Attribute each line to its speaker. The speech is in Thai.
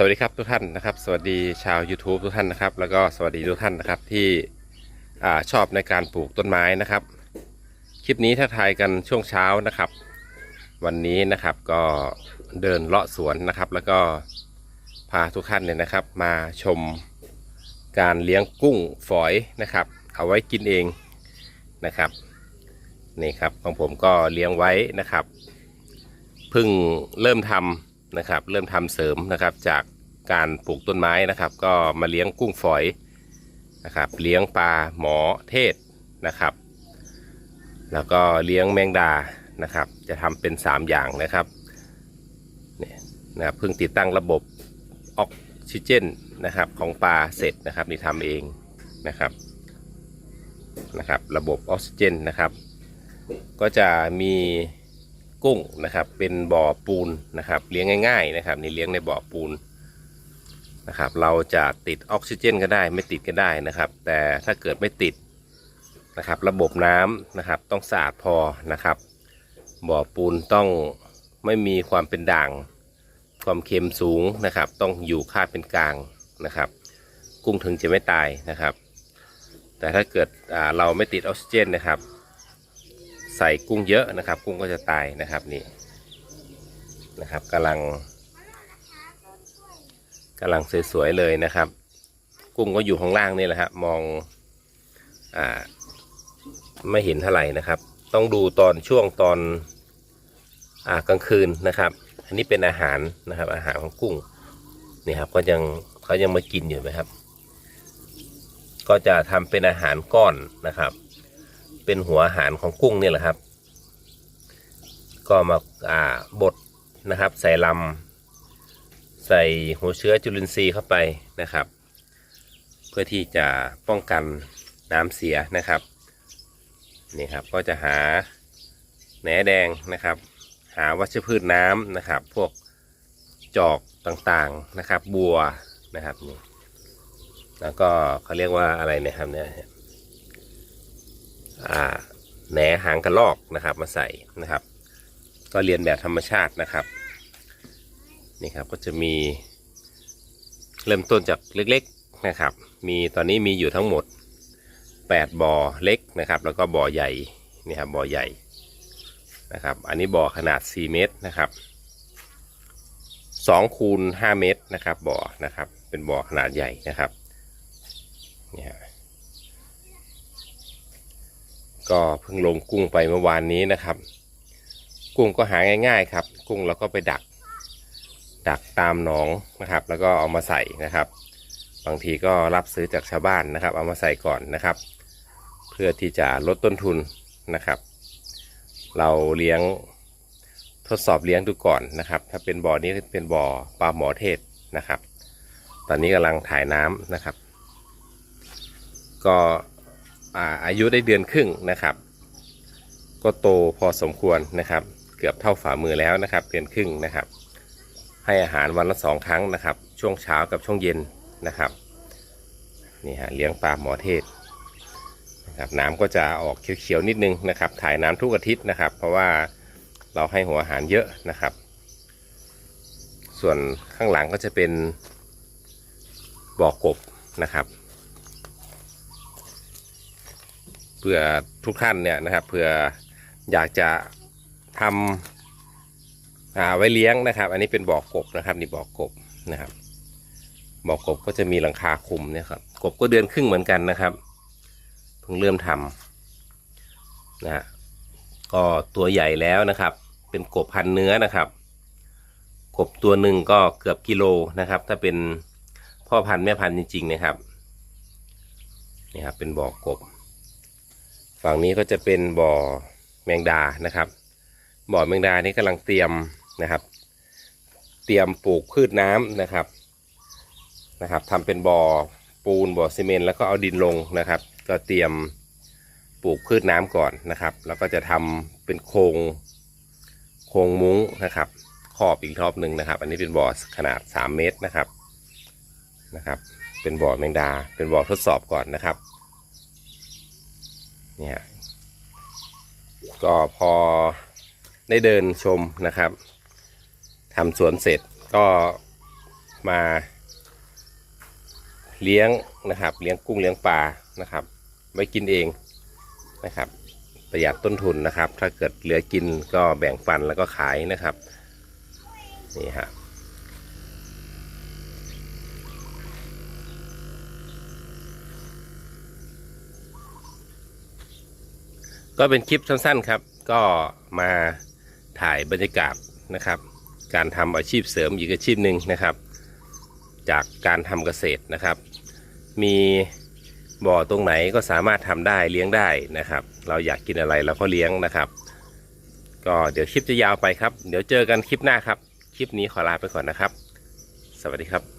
Speaker 1: สวัสดีครับทุกท่านนะครับ สวัสดีชาว YouTube ทุกท่านนะครับ แล้วก็สวัสดีทุกท่านนะครับที่อชอบในการปลูกต้นไม้นะครับ คลิปนี้ถ้าทายกันช่วงเช้านะครับ วันนี้นะครับก็เดินเลาะสวนนะครับ แล้วก็พาทุกท่านเนี่ยนะครับ มาชมการเลี้ยงกุ้งฝอยนะครับ เอาไว้กินเองนะครับนี่ครับของผมก็เลี้ยงไว้นะครับเพิ่งเริ่มทำ นะครับ เริ่มทำเสริมนะครับจากการปลูกต้นไม้นะครับ ก็มาเลี้ยงกุ้งฝอยนะครับ เลี้ยงปลาหมอเทศนะครับ แล้วก็เลี้ยงแมงดานะครับ จะทำเป็น 3 อย่างนะครับเนี่ยนะครับเพิ่งติดตั้งระบบออกซิเจนนะครับของปลาเสร็จนะครับนี่ทำเองนะครับนะครับ ระบบออกซิเจนนะครับ ก็จะมี กุ้งนะครับ เป็นบ่อปูนนะครับ เลี้ยงง่าย ๆ นะครับนี่เลี้ยงในบ่อปูนนะครับ เราจะติดออกซิเจน ก็ได้ ไม่ติดก็ได้นะครับ แต่ถ้าเกิดไม่ติดนะครับ ระบบน้ำนะครับ ต้องสะอาดพอนะครับ บ่อปูนต้องไม่มีความเป็นด่าง ความเค็มสูงนะครับ ต้องอยู่ค่าเป็นกลางนะครับ กุ้งถึงจะไม่ตายนะครับ แต่ถ้าเกิดเราไม่ติดออกซิเจนนะครับ ใส่กุ้งเยอะนะครับ กุ้งก็จะตายนะครับนี่นะครับกำลังกำลังสวยๆเลยนะครับ กุ้งก็อยู่ข้างล่างนี่แหละครับมองอ่าไม่เห็นเท่าไหร่นะครับ ต้องดูตอนช่วงตอนอ่ากลางคืนนะครับ อันนี้เป็นอาหารนะครับ อาหารของกุ้งนี่ครับก็ยังเขายังมากินอยู่ไหมครับ ก็จะทำเป็นอาหารก้อนนะครับ เป็นหัวอาหารของกุ้งเนี่ยแหละครับ ก็มาอ่าบดนะครับ ใส่ลำใส่หัวเชื้อจุลินทรีย์เข้าไปนะครับ เพื่อที่จะป้องกันน้ำเสียนะครับนี่ครับก็จะหาแหนแดงนะครับ หาวัชพืชน้ำนะครับ พวกจอกต่างๆนะครับ บัวนะครับนี่แล้วก็เขาเรียกว่าอะไรนะครับเนี่ย แหนหางกระรอกนะครับ มาใส่นะครับ ก็เรียนแบบธรรมชาตินะครับนี่ครับก็จะมีเริ่มต้นจากเล็กๆนะครับ มีตอนนี้มีอยู่ทั้งหมด 8บ่อเล็กนะครับ แล้วก็บ่อใหญ่นี่ครับบ่อใหญ่นะครับ อันนี้บ่อขนาด 4 เมตรนะครับ2คูณ5เมตรนะครับบ่อนะครับ เป็นบ่อขนาดใหญ่นะครับนี่ฮะ ก็เพิ่งลงกุ้งไปเมื่อวานนี้นะครับ กุ้งก็หาง่าย ๆ ครับ กุ้งเราก็ไปดัก ดักตามหนองนะครับ แล้วก็เอามาใส่นะครับ บางทีก็รับซื้อจากชาวบ้านนะครับ เอามาใส่ก่อนนะครับ เพื่อที่จะลดต้นทุนนะครับ เราเลี้ยงทดสอบเลี้ยงดูก่อนนะครับ ถ้าเป็นบ่อนี้เป็นบ่อปลาหมอเทศนะครับ ตอนนี้กำลังถ่ายน้ำนะครับ ก็ อาอายุได้เดือนครึ่งนะครับ ก็โตพอสมควรนะครับ เกือบเท่าฝ่ามือแล้วนะครับ เดือนครึ่งนะครับ ให้อาหารวันละสองครั้งนะครับ ช่วงเช้ากับช่วงเย็นนะครับนี่ฮะเลี้ยงปลาหมอเทศนะครับน้ำก็จะออกเขียวๆนิดนึงนะครับ ถ่ายน้ำทุกอาทิตย์นะครับ เพราะว่าเราให้หัวอาหารเยอะนะครับ ส่วนข้างหลังก็จะเป็นบ่อกบนะครับ เพื่อทุกท่านเนี่ยนะครับเพื่ออยากจะทำไว้เลี้ยงนะครับ อันนี้เป็นบ่อกบนะครับนี่บ่อกบนะครับบ่อกบก็จะมีหลังคาคุมเนี่ยครับกบก็เดือนครึ่งเหมือนกันนะครับเพิ่งเริ่มทำนะฮะก็ตัวใหญ่แล้วนะครับ เป็นกบพันเนื้อนะครับ กบตัวหนึ่งก็เกือบกิโลนะครับ ถ้าเป็นพ่อพันธุ์แม่พันธุ์จริงๆนะครับนี่ครับเป็นบ่อกบ ฝั่งนี้ก็จะเป็นบ่อแมงดานะครับ บ่อแมงดานี้กำลังเตรียมนะครับ เตรียมปลูกพืชน้ำนะครับนะครับทำเป็นบ่อปูนบ่อซีเมนต์แล้วก็เอาดินลงนะครับ ก็เตรียมปลูกพืชน้ำก่อนนะครับ แล้วก็จะทำเป็นโครงโครงมุ้งนะครับขอบอีกรอบหนึ่งนะครับ อันนี้เป็นบ่อขนาด 3 เมตรนะครับนะครับ เป็นบ่อแมงดา เป็นบ่อทดสอบก่อนนะครับ เนี่ยก็พอได้เดินชมนะครับทำสวนเสร็จก็มาเลี้ยงนะครับ เลี้ยงกุ้งเลี้ยงปลานะครับ ไว้กินเองนะครับ ประหยัดต้นทุนนะครับ ถ้าเกิดเหลือกินก็แบ่งปันแล้วก็ขายนะครับ นี่ฮะ ก็เป็นคลิปสั้นๆครับ ก็มาถ่ายบรรยากาศนะครับ การทำอาชีพเสริมอีกอาชีพหนึ่งนะครับ จากการทำเกษตรนะครับ มีบ่อตรงไหนก็สามารถทำได้เลี้ยงได้นะครับ เราอยากกินอะไรเราก็เลี้ยงนะครับ ก็เดี๋ยวคลิปจะยาวไปครับ เดี๋ยวเจอกันคลิปหน้าครับ คลิปนี้ขอลาไปก่อนนะครับ สวัสดีครับ